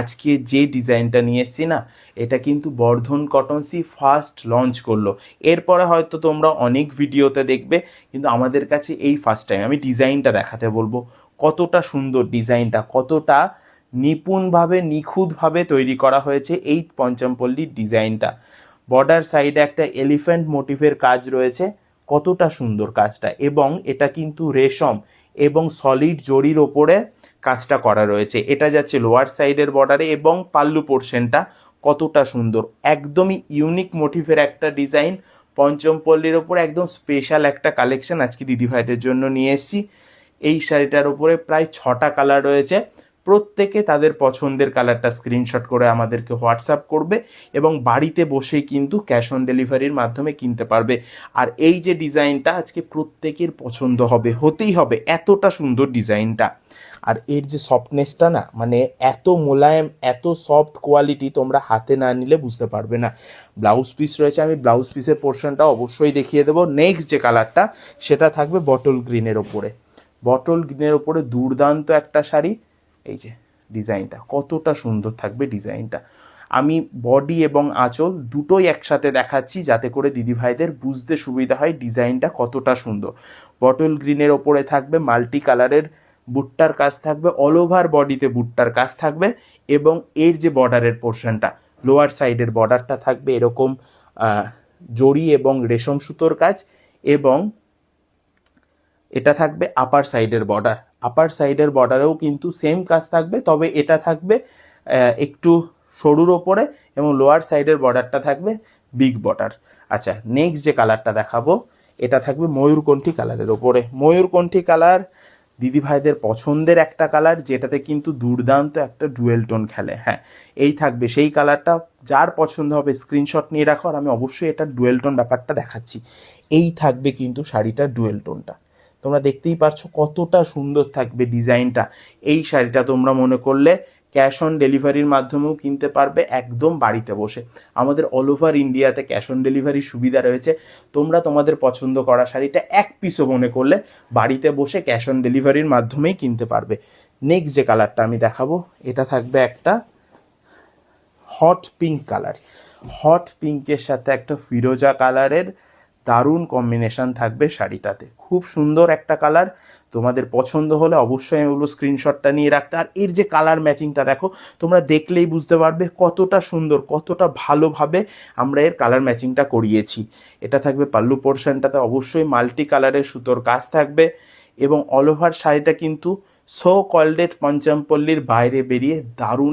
আজকে যে ডিজাইনটা নিয়ে এসেছি না, এটা কিন্তু বর্ধন কটনসি ফার্স্ট লঞ্চ করল। এরপরে হয়তো তোমরা অনেক ভিডিওতে দেখবে, কিন্তু আমাদের কাছে এই ফার্স্ট টাইম আমি ডিজাইনটা দেখাতে বলব। কতটা সুন্দর ডিজাইনটা, কতটা নিপুণভাবে, নিখুঁতভাবে তৈরি করা হয়েছে এই পঞ্চমপল্লীর ডিজাইনটা। বর্ডার সাইডে একটা এলিফ্যান্ট মোটিভের কাজ রয়েছে, কতটা সুন্দর কাজটা। এবং এটা কিন্তু রেশম এবং সলিড জরির ওপরে কাজটা করা রয়েছে। এটা যাচ্ছে লোয়ার সাইডের বর্ডারে এবং পাল্লু পোর্শনটা কতটা সুন্দর। একদমই ইউনিক মোটিভের একটা ডিজাইন পঞ্চম পল্লীর ওপর একদম স্পেশাল একটা কালেকশন আজকে দিদিভাইদের জন্য নিয়ে এসেছি। এই শাড়িটার ওপরে প্রায় ছটা কালার রয়েছে। প্রত্যেকে তাদের পছন্দের কালারটা স্ক্রিনশট করে আমাদেরকে হোয়াটসঅ্যাপ করবে এবং বাড়িতে বসেই কিন্তু ক্যাশ অন ডেলিভারির মাধ্যমে কিনতে পারবে। আর এই যে ডিজাইনটা আজকে প্রত্যেকের পছন্দ হবে, হতেই হবে এতটা সুন্দর ডিজাইনটা। আর এর যে সফটনেসটা না মানে এত মোলায়েম, এত সফট কোয়ালিটি তোমরা হাতে না নিলে বুঝতে পারবে না। ব্লাউজ পিস রয়েছে, আমি ব্লাউজ পিসের পোর্শনটা অবশ্যই দেখিয়ে দেবো। নেক্সট যে কালারটা, সেটা থাকবে বটল গ্রিনের ওপরে। বটল গ্রিনের ওপরে দুর্দান্ত একটা শাড়ি। এই যে ডিজাইনটা, কতটা সুন্দর থাকবে ডিজাইনটা। আমি বডি এবং আঁচল দুটোই একসাথে দেখাচ্ছি যাতে করে দিদিভাইদের বুঝতে সুবিধা হয় ডিজাইনটা কতটা সুন্দর। বটল গ্রিনের ওপরে থাকবে, মাল্টি কালারের বুটটার কাজ থাকবে, অল ওভার বডিতে বুটটার কাজ থাকবে এবং এর যে বর্ডারের পোর্শনটা, লোয়ার সাইডের বর্ডারটা থাকবে এরকম জরি এবং রেশম সুতোর কাজ এবং এটা থাকবে আপার সাইডের বর্ডার আপার সাইডের বর্ডারেও কিন্তু সেম কাজ থাকবে, তবে এটা থাকবে একটু সরুর ওপরে এবং লোয়ার সাইডের বর্ডারটা থাকবে বিগ বর্ডার আচ্ছা নেক্সট যে কালারটা দেখাবো, এটা থাকবে ময়ূরকণ্ঠী কালারের ওপরে। ময়ূরকণ্ঠী কালার দিদি ভাইদের পছন্দের একটা কালার যেটাতে কিন্তু দুর্দান্ত একটা ডুয়েল টোন খেলে। হ্যাঁ এই থাকবে সেই কালারটা যার পছন্দ হবে স্ক্রিনশট নিয়ে রাখো, আর আমি অবশ্যই এটা ডুয়েল টোন ব্যাপারটা দেখাচ্ছি। এই থাকবে কিন্তু শাড়িটা ডুয়েল টোনটা তোমরা দেখতেই পারছ কতটা সুন্দর থাকবে ডিজাইনটা। এই শাড়িটা তোমরা মনে করলে ক্যাশ অন ডেলিভারির মাধ্যমেও কিনতে পারবে একদম বাড়িতে বসে। আমাদের অল ওভার ইন্ডিয়াতে ক্যাশ অন ডেলিভারির সুবিধা রয়েছে। তোমরা তোমাদের পছন্দ করা শাড়িটা এক পিসও মনে করলে বাড়িতে বসে ক্যাশ অন ডেলিভারির মাধ্যমেই কিনতে পারবে। নেক্সট যে কালারটা আমি দেখাবো, এটা থাকবে একটা হট পিঙ্ক কালার হট পিঙ্কের সাথে একটা ফিরোজা কালারের দারুণ কম্বিনেশন থাকবে শাড়িটাতে। খুব সুন্দর একটা কালার তোমাদের পছন্দ হলে অবশ্যই আমি বলব স্ক্রিনশটটা নিয়ে রাখতে। আর এর যে কালার ম্যাচিংটা দেখো, তোমরা দেখলেই বুঝতে পারবে কতটা সুন্দর, কতটা ভালোভাবে আমরা এর কালার ম্যাচিংটা করিয়েছি। এটা থাকবে পাল্লু পোর্শনটাতে অবশ্যই মাল্টি কালারের সুতোর কাজ থাকবে। এবং অল ওভার শাড়িটা কিন্তু সো কলডেড পঞ্চমপল্লীর বাইরে বেরিয়ে দারুণ